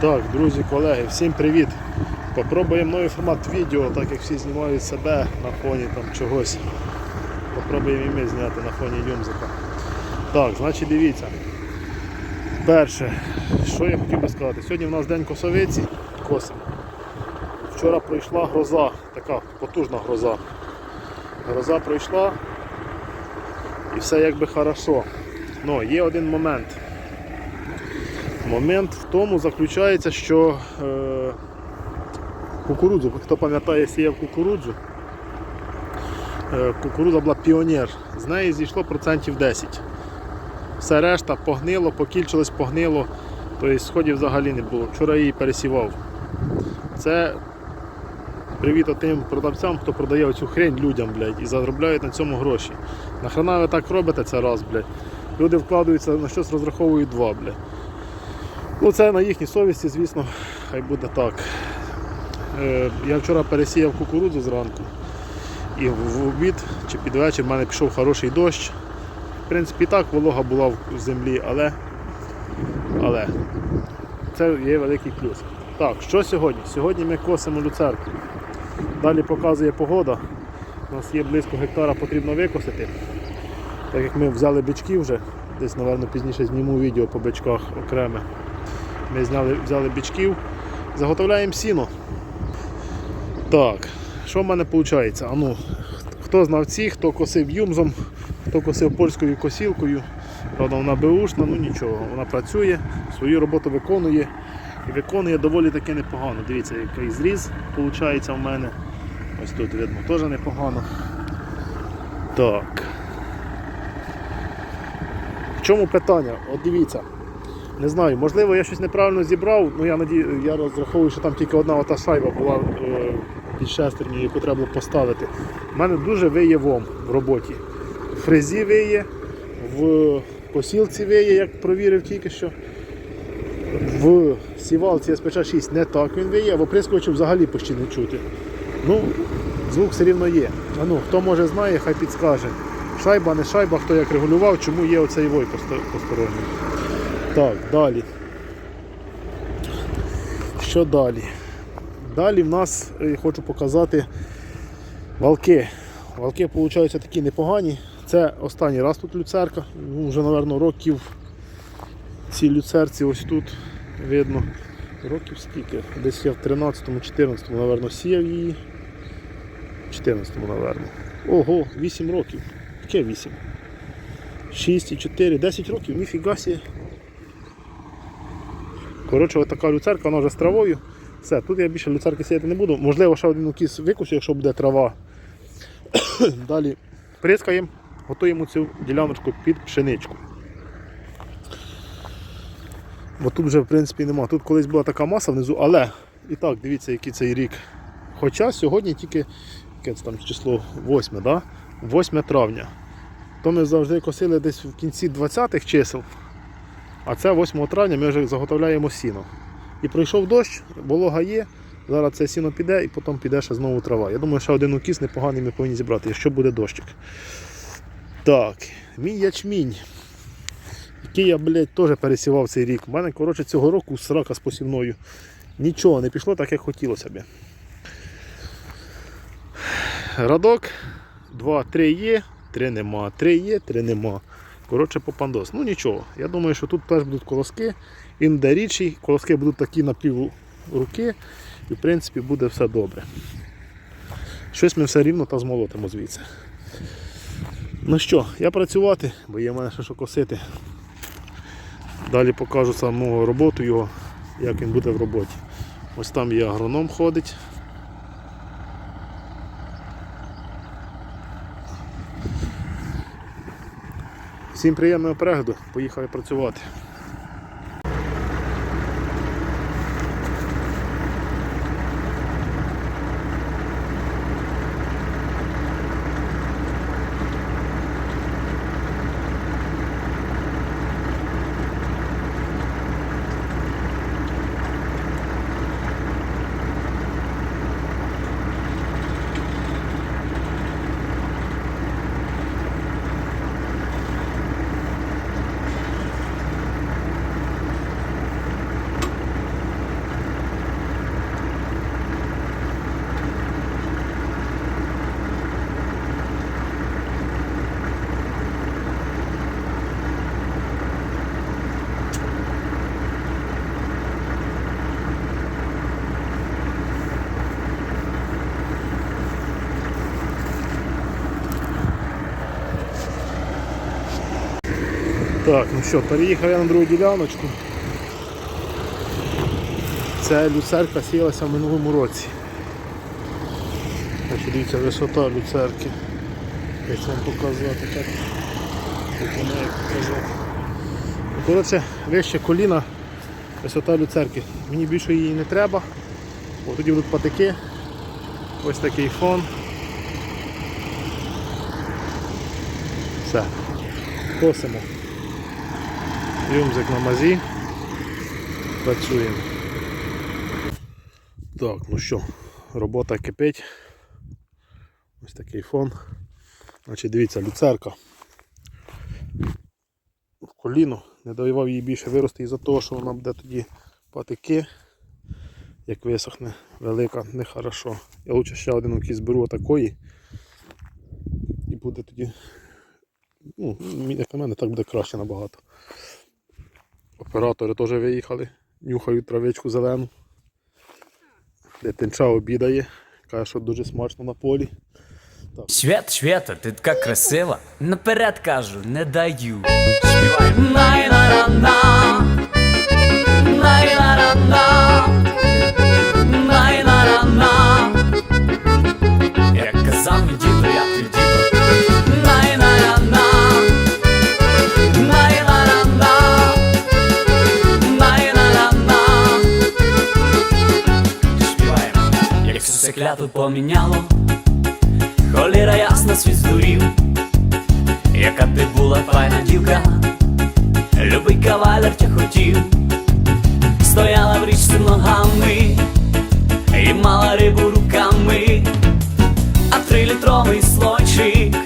Так, друзі, колеги, всім привіт! Попробуємо новий формат відео, так як всі знімають себе на фоні там чогось. Попробуємо і ми зняти на фоні Юмзика. Так, значить дивіться. Перше, що я хотів би сказати, сьогодні в нас день косовиці, косимо. Вчора пройшла гроза, така потужна гроза. Гроза пройшла і все якби хорошо. Но є один момент. Момент в тому заключається, що е, кукурудзу, хто пам'ятає, сіяв кукурудзу, е, кукурудза була піонер, з неї зійшло процентів 10. Все решта погнило, покільчилось, погнило, тобто сходів взагалі не було. Вчора її пересівав. Це привіт тим продавцям, хто продає оцю хрень людям, блядь, і заробляють на цьому гроші. Нахрена ви так робите це раз, блядь. Люди вкладаються на щось розраховують два, блядь. Ну це на їхній совісті, звісно, хай буде так. Е, Я вчора пересіяв кукурудзу зранку і в обід чи під вечір в мене пішов хороший дощ. В принципі, і так волога була в землі, але, але це є великий плюс. Так, що сьогодні? Сьогодні ми косимо люцерку. Далі показує погода. У нас є близько гектара потрібно викосити. Так як ми взяли бички вже, десь, напевно, пізніше зніму відео по бичках окреме. Ми зняли, взяли бичків, заготовляємо сіно. Так, що в мене виходить? А ну, хто знавці, хто косив юмзом, хто косив польською косілкою, правда вона беушна, ну нічого, вона працює, свою роботу виконує і виконує доволі таки непогано. Дивіться, який зріз виходить у мене. Ось тут видно теж непогано. Так. В чому питання? От дивіться. Не знаю, можливо, я щось неправильно зібрав, ну я надію, я розраховую, що там тільки одна ота шайба була е, під шестерні, яку треба було поставити. У мене дуже виє вом в роботі. В фрезі виє, в посілці виє, як провірив тільки що. В сівалці СПЧ-6 не так він виє, а в оприскувачі взагалі почти не чути. Ну, звук все рівно є. А ну, хто може знає, хай підскаже. Шайба, не шайба, хто як регулював, чому є оцей вой посторонній. Так, далі. Що далі? Далі в нас е, хочу показати валки. Валки, виходять, такі непогані. Це останній раз тут люцерка. Ну, вже, мабуть, років цій люцерці ось тут видно. Років скільки? Десь я в 13-му, 14-му, мабуть, сіяв її. 14-му, мабуть. Ого, 8 років. Яке 8? 6 і 4, 10 років, ніфіга сі. Коротше, така люцерка, вона вже з травою. Все, тут я більше люцерки сіяти не буду. Можливо, ще один укіс викусю, якщо буде трава. Далі прискаємо, готуємо цю діляночку під пшеничку. Бо тут вже в принципі нема. Тут колись була така маса внизу, але і так, дивіться, який цей рік. Хоча сьогодні тільки яке це там число 8, да? 8 травня. То ми завжди косили десь в кінці 20-х чисел. А це 8 травня ми вже заготовляємо сіно. І пройшов дощ, волога є. Зараз це сіно піде і потім піде ще знову трава. Я думаю, що один укіс непоганий ми повинні зібрати, якщо буде дощик. Так, мій ячмінь. Який я, блядь, теж пересівав цей рік. У мене, коротше, цього року срака з посівною. Нічого не пішло так, як хотілося б. Радок 2-3 є, 3 нема, 3 є, 3 нема. Коротше, попандос. Ну нічого. Я думаю, що тут теж будуть колоски. Він буде колоски будуть такі на пів руки. І в принципі буде все добре. Щось ми все рівно та змолотимо звідси. Ну що, я працювати, бо є в мене ще що косити. Далі покажу саму роботу його, як він буде в роботі. Ось там є агроном ходить. Всім приємного перегляду, поїхали працювати. Так, ну що, переїхав я на другу діляночку. Це люцерка сіялася в минулому році. Значить, дивіться, висота люцерки. Як вам показати так. Як вона як показати. Ну, Коротше, вище коліна, висота люцерки. Мені більше її не треба. Бо тоді будуть патики. Ось такий фон. Все. Косимо. Юмзик на мазі. Працюємо. Так, ну що, робота кипить. Ось такий фон. Значить, дивіться, люцерка. В коліно. Не давав їй більше вирости із-за того, що вона буде тоді патики. Як висохне, велика, нехорошо. Я лучше ще один якийсь зберу такої. І буде тоді. Ну, як на мене, так буде краще набагато. Оператори теж виїхали, нюхають травичку зелену. Дитинча обідає, каже, що дуже смачно на полі. Свят, Свята, ти така красива. Наперед кажу, не даю. Най-на-на-на. Кляту поміняло. Холіра ясна світ здурів, яка ти була файна дівка, любий кавалер тя хотів, стояла в річці ногами і мала рибу руками, а трилітровий слойчик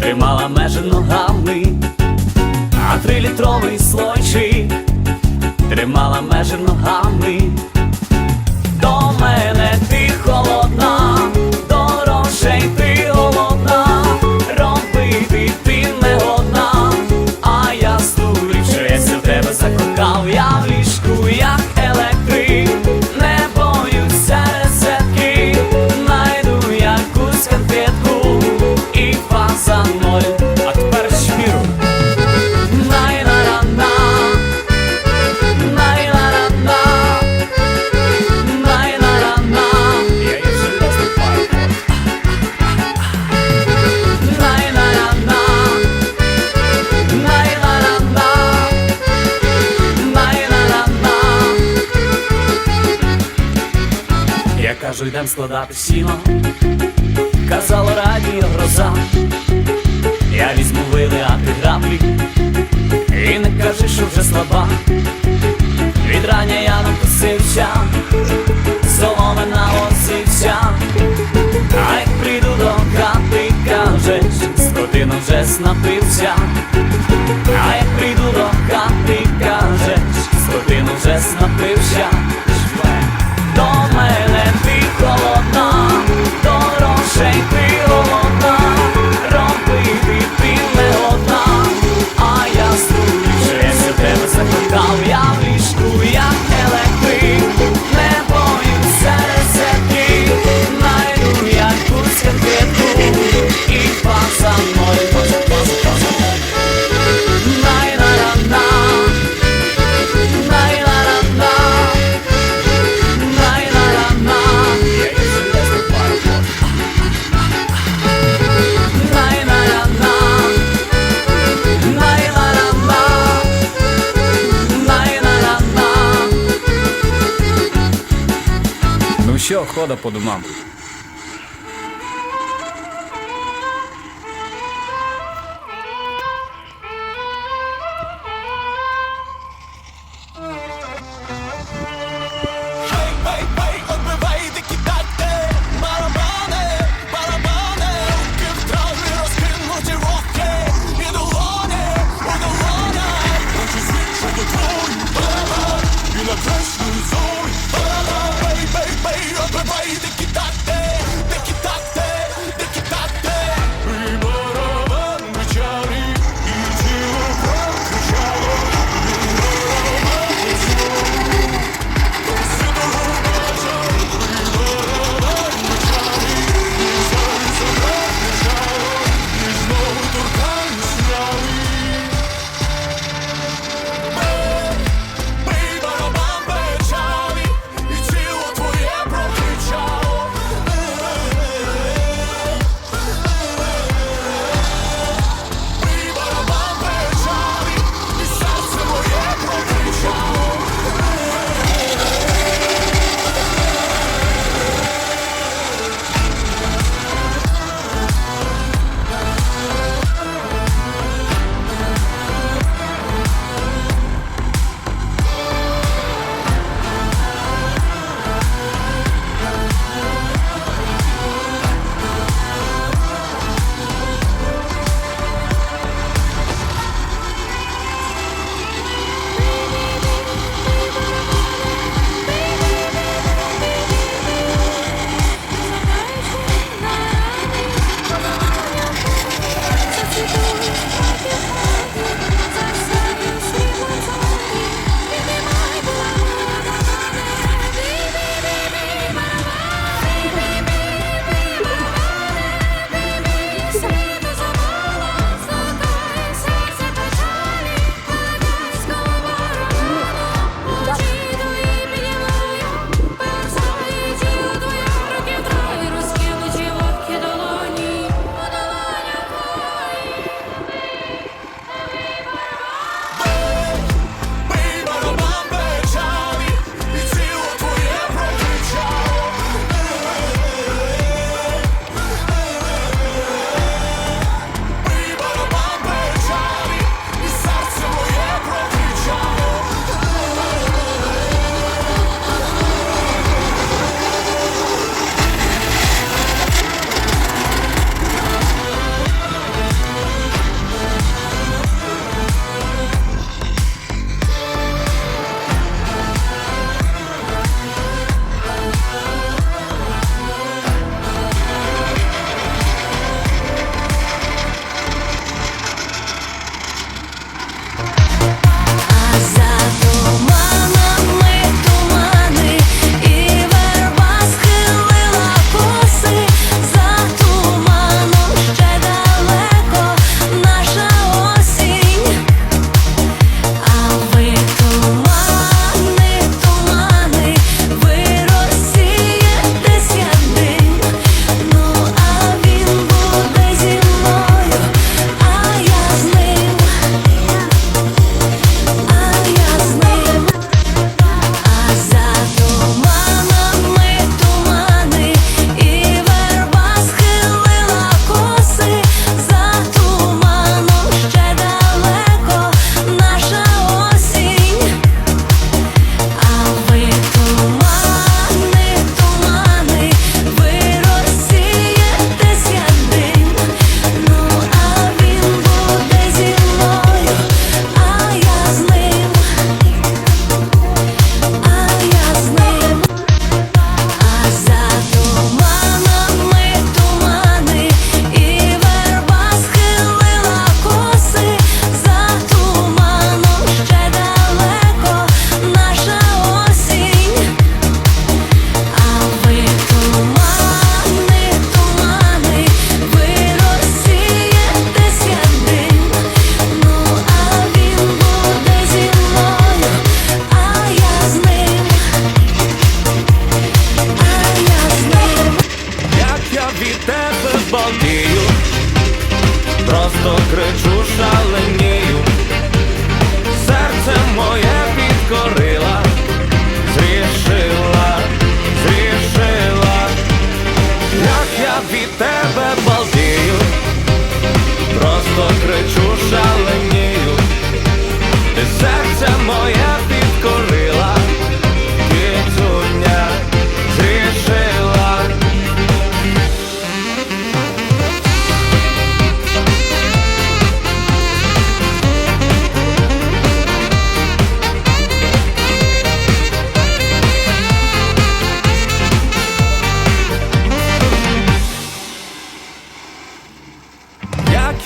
тримала межі ногами, а трилітровий слойчик тримала межі ногами. Кажу, йдем складати сіно, казало радіо гроза. Я візьму вили, а ти граблі, і не кажи, що вже слаба. Від рання я написився, соломи наосився, а як прийду до хати, кажеш, скотина вже снапився, Хода по домам.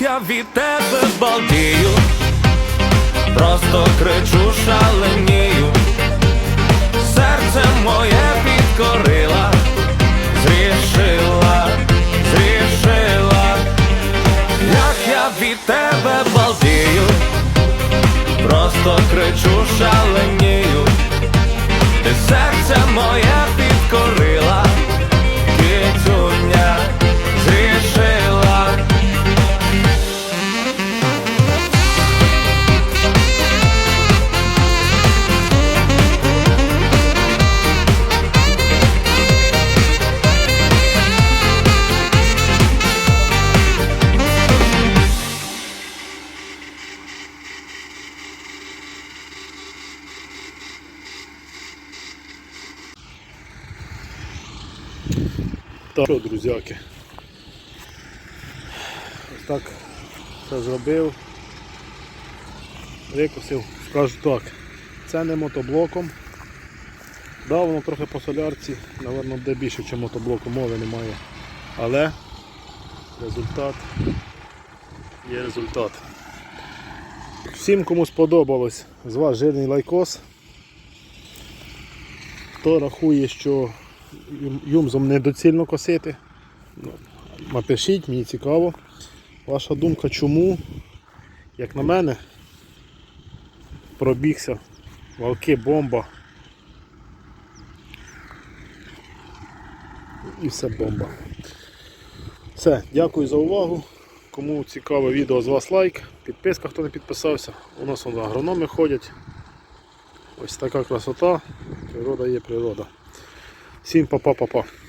Я від тебе балдію, просто кричу шаленію, серце моє підкорила, зрішила, зрішила, як я від тебе балдію, просто кричу шаленію, ти серце моє підкорила, друзяки. Ось так це зробив. Викосив, скажу так, це не мотоблоком. Да, воно трохи по солярці, напевно, буде більше, ніж мотоблоком, мови немає. Але результат є результат. Всім, кому сподобалось з вас жирний лайкос, хто рахує, що юмзом недоцільно косити, напишіть, мені цікаво. Ваша думка чому, як на мене, пробігся, валки, бомба. І все бомба. Все, дякую за увагу. Кому цікаве відео з вас лайк, підписка, хто не підписався. У нас вон агрономи ходять. Ось така красота. Природа є природа. Всім па-па-па-па.